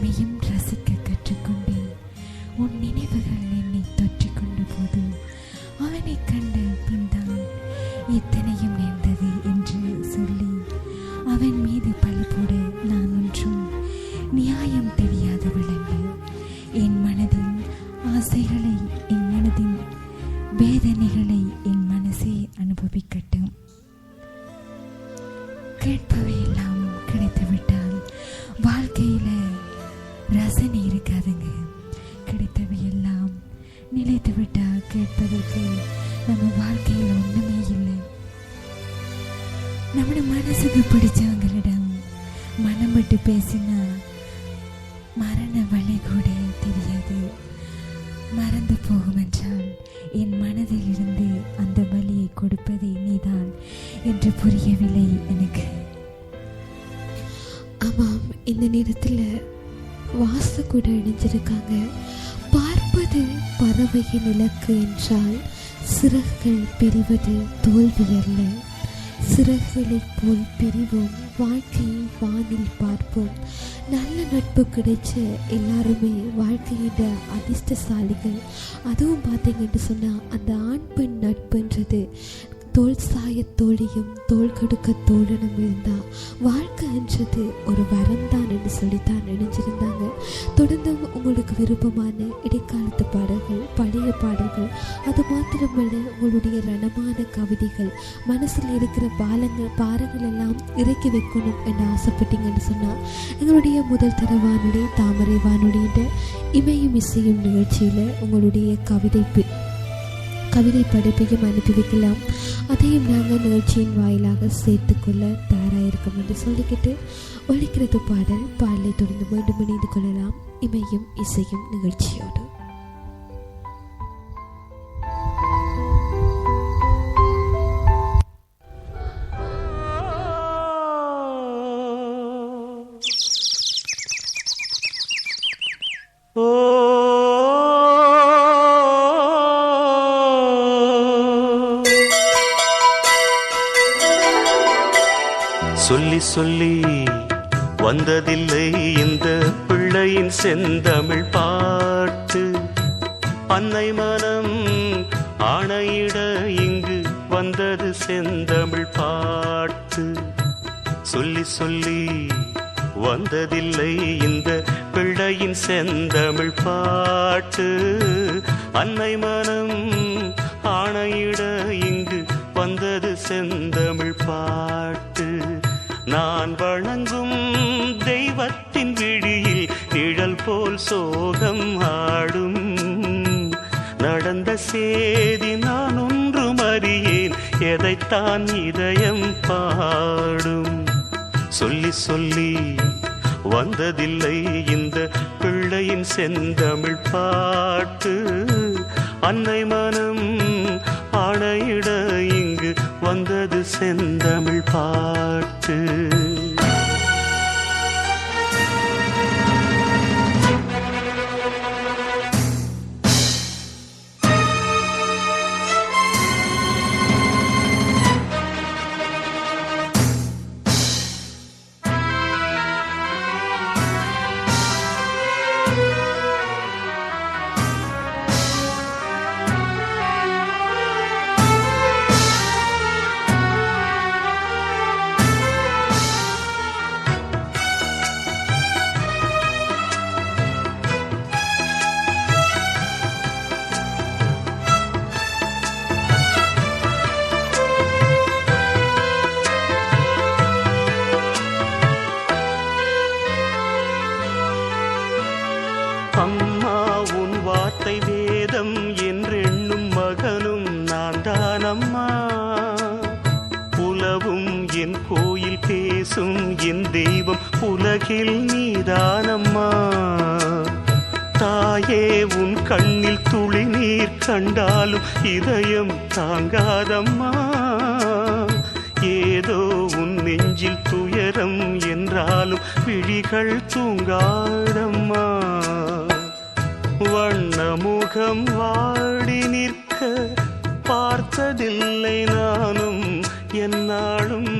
没音。இந்த நேரத்தில் வாசு கூட இணைஞ்சிருக்காங்க. பார்ப்பது பறவையின் இலக்கு என்றால் சிறகுகள் பிரிவது தோல்வி அல்ல. சிறகுகளைப் போல் பிரிவோம் வாழ்க்கையை வானில் பார்ப்போம். நல்ல நட்பு கிடைச்ச எல்லாருமே வாழ்க்கையோட அதிர்ஷ்டசாலிகள். அதுவும் பார்த்தீங்கன்னு சொன்னால் அந்த ஆண் பெண் நட்புன்றது தோல் சாய தோழியும் தோல் கொடுக்க தோழனும் இருந்தா வாழ்க்கைன்றது ஒரு வரம் தான் என்று சொல்லித்தான் நினைஞ்சிருந்தாங்க. தொடர்ந்து உங்களுக்கு விருப்பமான இடைக்காலத்து பாடல்கள் பழைய பாடல்கள் அது மாத்திரமல்ல உங்களுடைய ரணமான கவிதைகள் மனசில் இருக்கிற பாலங்கள் பாறைகள் எல்லாம் இறக்கி வைக்கணும் என்று ஆசைப்பட்டீங்கன்னு சொன்னால் எங்களுடைய முதல் தர வானொலி தாமரை வானொலின்ற இமையும் இசையும் நிகழ்ச்சியில் உங்களுடைய கவிதை கவிதை படைப்பையும் அனுப்பி வைக்கலாம் அதையும் நாங்கள் நிகழ்ச்சியின் வாயிலாக சேர்த்துக்கொள்ள தயாராக என்று சொல்லிக்கிட்டு ஒழிக்கிறது பாடல் பாடலை தொடர்ந்து மீண்டும் இணைந்து கொள்ளலாம். இமையும் இசையும் நிகழ்ச்சியோடு. சொல்லி சொல்லி வந்ததில்லை இந்த பிள்ளையின் செந்தமிழ் பாட்டு. அன்னை மனம் ஆணையிட இங்கு வந்தது செந்தமிழ் பாட்டு. சொல்லி சொல்லி வந்ததில்லை இந்த பிள்ளையின் செந்தமிழ் பாட்டு. அன்னை மனம் ஆணையிட இங்கு வந்தது செந்தமிழ் பாட்டு. நான் வணங்கும் தெய்வத்தின் விழியில் நிழல் போல் சோகம் ஆடும். நடந்த சேதி நான் ஒன்றும் அறியேன் எதைத்தான் இதயம் பாடும்? சொல்லி சொல்லி வந்ததில்லை இந்த பிள்ளையின் செந்தமிழ் பாட்டு. அன்னை மனம் ஆணையிட இங்கு வந்தது செந்தமிழ் பாட்டு. விட்டு அம்மா உன் வார்த்தை வேதம் என்றெண்ணும் மகனும் நான் தானம்மா புலவும் என் கோயில் பேசும் என் தெய்வம் உலகில் நீதானம்மா. தாயே உன் கண்ணில் துளி நீர் கண்டாலும் இதயம் தாங்காதம்மா. ஏதோ உன் நெஞ்சில் துயரம் என்றாலும் விழிகள் தூங்காதம்மா. வண்ணமுகம் வாடி நிற்க பார்த்ததில்லை நானும் என்னாலும்.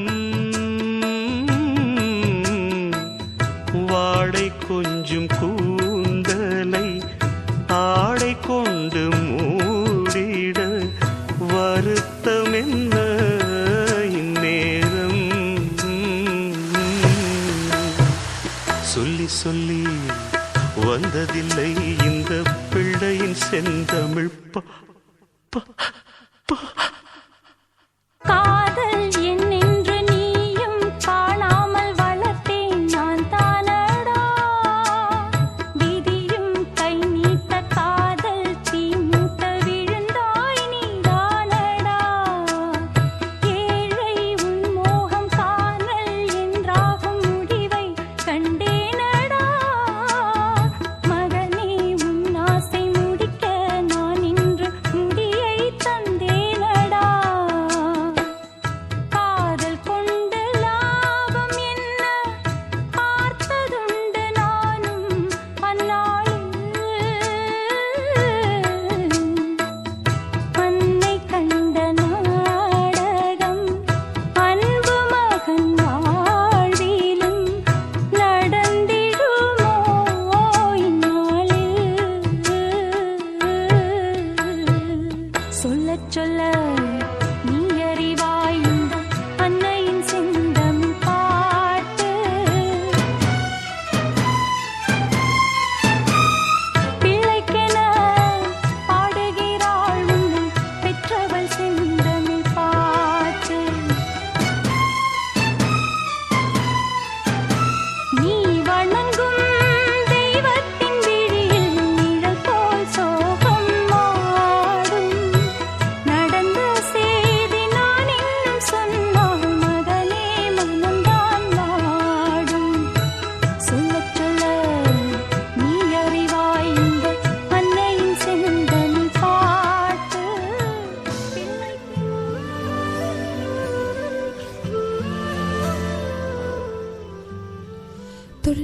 வாடை கொஞ்சம் கூந்தலை ஆடை கொண்டு மூடிட வருத்தம் என்ன இந்நேரம்? சொல்லி சொல்லி வந்ததில்லை. இந்த பிள்ளையின் செந்தமிழ் பா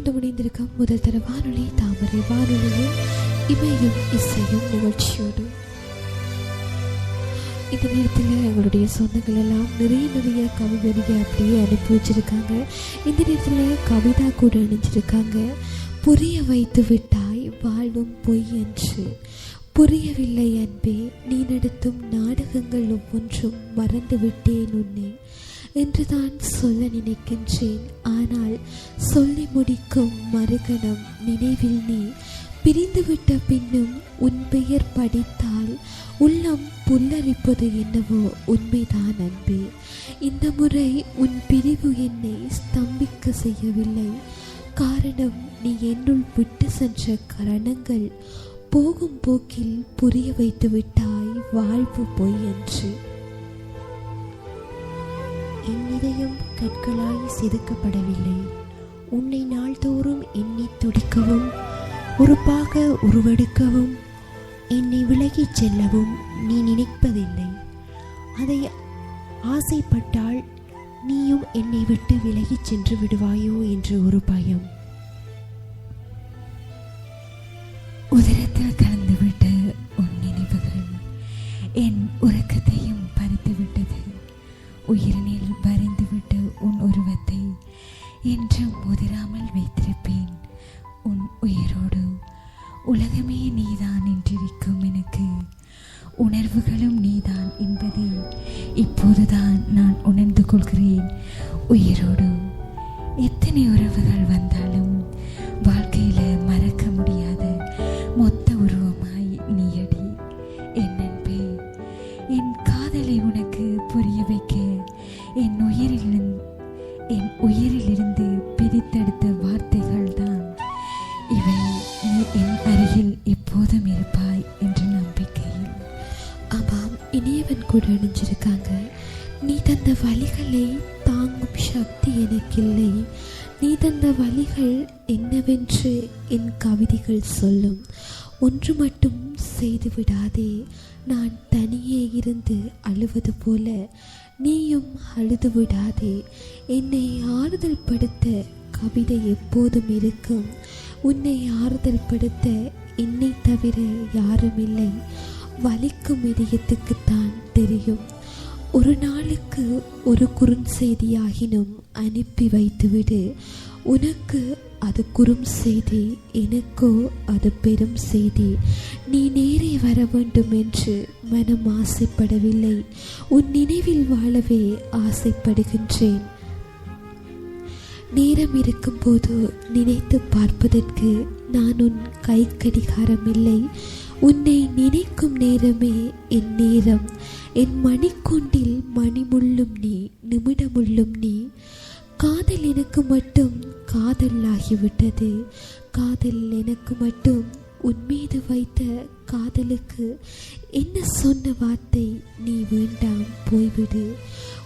தொடர்ந்து முனைந்திருக்கும் முதல் தர வானொலி தாமரை வானொலியும் இமையும் இசையும் நிகழ்ச்சியோடு. இந்த நேரத்தில் எங்களுடைய சொந்தங்கள் எல்லாம் நிறைய நிறைய கவிதைகளை அப்படியே அனுப்பி வச்சிருக்காங்க. இந்த நேரத்தில் கவிதா கூட அணிஞ்சிருக்காங்க. புரிய வைத்து விட்டாய் வாழ்வும் பொய் என்று. புரியவில்லை அன்பே நீ நடத்தும் நாடகங்கள் ஒவ்வொன்றும் மறந்து விட்டேன் உன்னை. என்றுதான் சொல்ல நினைக்கின்றேன். ஆனால் சொல்லி முடிக்கும் மறுகணம் நினைவில் நீ பிரிந்துவிட்ட பின்னும் உன் பெயர் படித்தால் உள்ளம் புல்லரிப்பது என்னவோ உண்மைதான் அன்பே. இந்த முறை உன் பிரிவு என்னை ஸ்தம்பிக்க செய்யவில்லை. காரணம் நீ என்னுள் விட்டு சென்ற கரணங்கள் போகும் போக்கில் புரிய வைத்து விட்டாய் வாழ்வு பொய் என்று என் இதயம் கற்களாய் செதுக்கப்படவில்லை. உன்னை நாள்தோறும் எண்ணி துடிக்கவும் உறுப்பாக உருவெடுக்கவும் என்னை விலகிச் செல்லவும் நீ நினைப்பதில்லை. அதை ஆசைப்பட்டால் நீயும் என்னை விட்டு விலகிச் சென்று விடுவாயோ என்று ஒரு பயம். உயிரோடு. எத்தனை உறவுகள் வந்தாலும் வாழ்க்கையில் மறக்க முடியாத. மொத்த உருவமாய் நீயடி. என் அன்பே என் காதலை உனக்கு புரிய வைக்க என் உயிரில் என் உயிரிலிருந்து பிரித்தெடுத்த வார்த்தைகள் தான் இவை. நீ என் அருகில் எப்போதும் இருப்பாய் என்ற நம்பிக்கையில். ஆமாம் இனியவன் கூட அணிஞ்சிருக்காங்க. நீ தந்த வழிகளை தாங்கும் சக்தி எனக்கில்லை. நீ தந்த வழிகள் என்னவென்று என் கவிதைகள் சொல்லும். ஒன்று மட்டும் செய்து விடாதே. நான் தனியே இருந்து அழுவது போல நீயும் அழுது விடாதே. என்னை ஆறுதல் படுத்த கவிதை எப்போதும் இருக்கும். உன்னை ஆறுதல் படுத்த என்னை தவிர யாரும் இல்லை. வலிக்கும் இதயத்துக்குத்தான் தெரியும். ஒரு நாள் ஒரு குறுஞ்செய்தியாகினும் அனுப்பி வைத்துவிடு. உனக்கு அது குறும் செய்தி எனக்கோ அது பெரும் செய்தி. நீ நேரே வர வேண்டும் என்று மனம் ஆசைப்படவில்லை. உன் நினைவில் வாழவே ஆசைப்படுகின்றேன். நேரம் இருக்கும்போது நினைத்து பார்ப்பதற்கு நான் உன் கை கடிகாரம் இல்லை. உன்னை நினைக்கும் நேரமே என் நேரம். என் மணிக்கொண்டில் மணிமுள்ளும் நீ நிமிடமுள்ளும் நீ. காதல் எனக்கு மட்டும் காதல் ஆகிவிட்டது காதல் எனக்கு மட்டும் உன் மீது வைத்த காதலுக்கு என்ன சொன்ன வார்த்தை? நீ வேண்டாம் போய்விடு.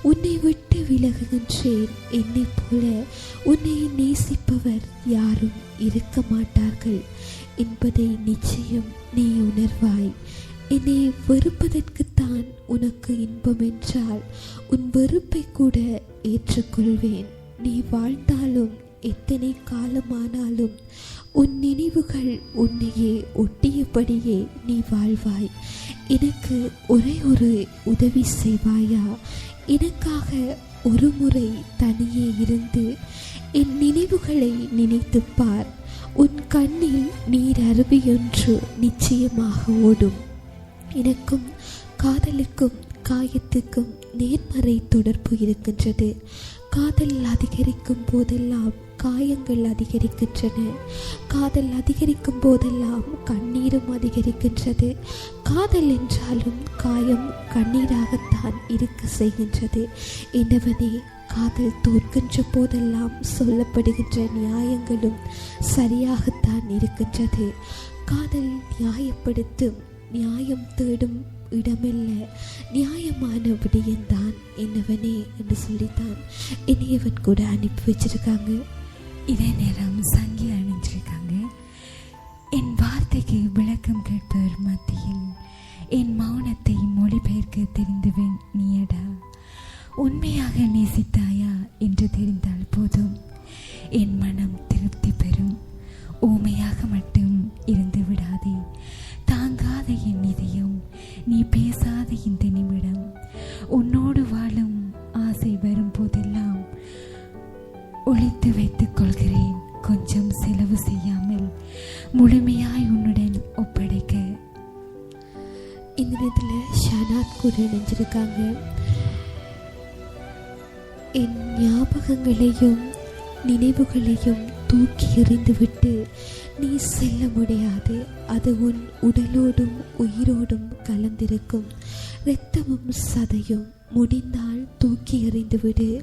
உன்னை விட்டு விலகுகின்றேன். என்னை போல உன்னை நேசிப்பவர் யாரும் இருக்க மாட்டார்கள். என்பதை நிச்சயம் நீ உணர்வாய். என்னை வெறுப்பதற்குத்தான் உனக்கு இன்பம் என்றால் உன் வெறுப்பை கூட ஏற்றுக்கொள்வேன். நீ வாழ்ந்தாலும் எத்தனை காலமானாலும் உன் நினைவுகள் உன்னையே ஒட்டியபடியே நீ வாழ்வாய். எனக்கு ஒரே ஒரு உதவி செய்வாயா? எனக்காக ஒரு முறை தனியே இருந்து என் நினைவுகளை நினைத்துப் பார். உன் கண்ணில் நீர் அருவியொன்று நிச்சயமாக ஓடும். எனக்கும் காதலுக்கும் காயத்துக்கும் நேர்மறை தொடர்பு இருக்கின்றது. காதல் அதிகரிக்கும் போதெல்லாம் காயங்கள் அதிகரிக்கின்றன. காதல் அதிகரிக்கும் போதெல்லாம் கண்ணீரும் அதிகரிக்கின்றது. காதல் என்றாலும் காயம் கண்ணீராகத்தான் இருக்க செய்கின்றது. என்னவனே காதல் தோற்கின்ற போதெல்லாம் சொல்லப்படுகின்ற நியாயங்களும் சரியாகத்தான் இருக்கின்றது. காதல் நியாயப்படுத்தும் நியாயம் தேடும் இடமில்ல நியாயமான விடயம்தான் என்னவனே என்று சொல்லித்தான். இனியவன் கூட அனுப்பி வச்சிருக்காங்க. இதே நேரம் சங்கி அணிஞ்சிருக்காங்க. என் வார்த்தைக்கு விளக்கம் கேட்பவர் மத்தியில் என் மௌனத்தை மொழிபெயர்க்க தெரிந்தவன் நீயடா. உண்மையாக நேசித்தாயா என்று தெரிந்தால் போதும். என் மனம் கூட என் ஞாபகங்களையும் நினைவுகளையும் தூக்கி எறிந்துவிட்டு நீ செல்ல முடியாது. அது உன் உடலோடும் உயிரோடும் கலந்திருக்கும். இரத்தமும் சதையும் முடிந்தால் தூக்கி எறிந்துவிடு.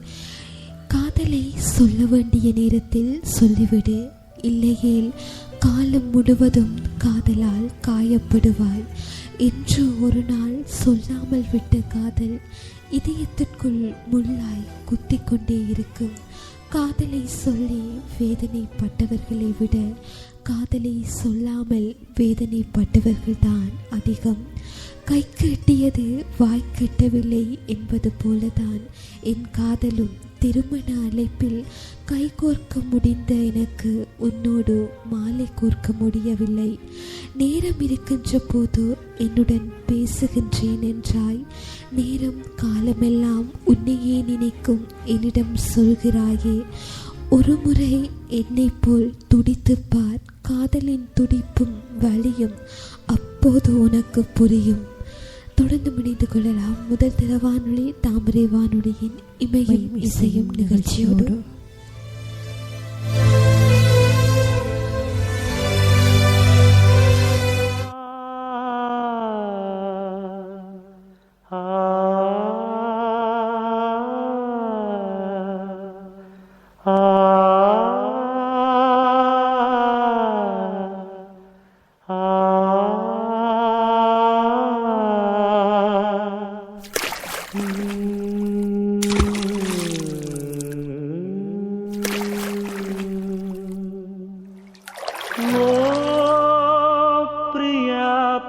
காதலை சொல்ல வேண்டிய நேரத்தில் சொல்லிவிடு. இல்லையேல் காலம் முழுவதும் காதலால் காயப்படுவாய். என்று ஒரு நாள் சொல்லாமல் விட்ட காதல் இதயத்திற்குள் முள்ளாய் குத்திக் கொண்டே இருக்கும் காதலை சொல்லி வேதனைப்பட்டவர்களை விட காதலை சொல்லாமல் வேதனைப்பட்டவர்கள்தான் அதிகம். கை கட்டியது வாய் கட்டவில்லை என்பது போலதான் என் காதலும் திருமண அழைப்பில் கைகோர்க்க முடிந்த எனக்கு உன்னோடு மாலை கோர்க்க முடியவில்லை. நேரம் இருக்கின்ற போது என்னுடன் பேசுகின்றேன் என்றாய். நேரம் காலமெல்லாம் உன்னையே நினைக்கும் என்னிடம் சொல்கிறாயே. ஒரு முறை என்னை போல் துடித்துப் பார் காதலின் துடிப்பும் வலியும் அப்போது உனக்கு புரியும். தொடர்ந்து முடிந்து கொள்ளலாம். முதல் தர வானொலி தாமரை வானொலியின் இமையும் இசையும் நிகழ்ச்சியோடு.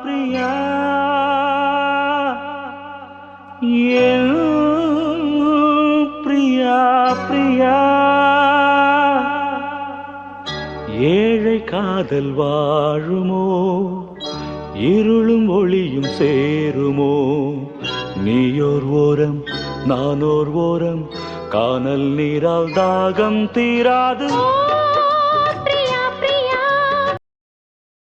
பிரியா. பிரியா என் பிரியா பிரியா. ஏழை காதல் வாழுமோ? இருளும் ஒளியும் சேருமோ? நீயோர் ஓரம் நானோர் ஓரம் காணல் நீரால் தாகம் தீராது.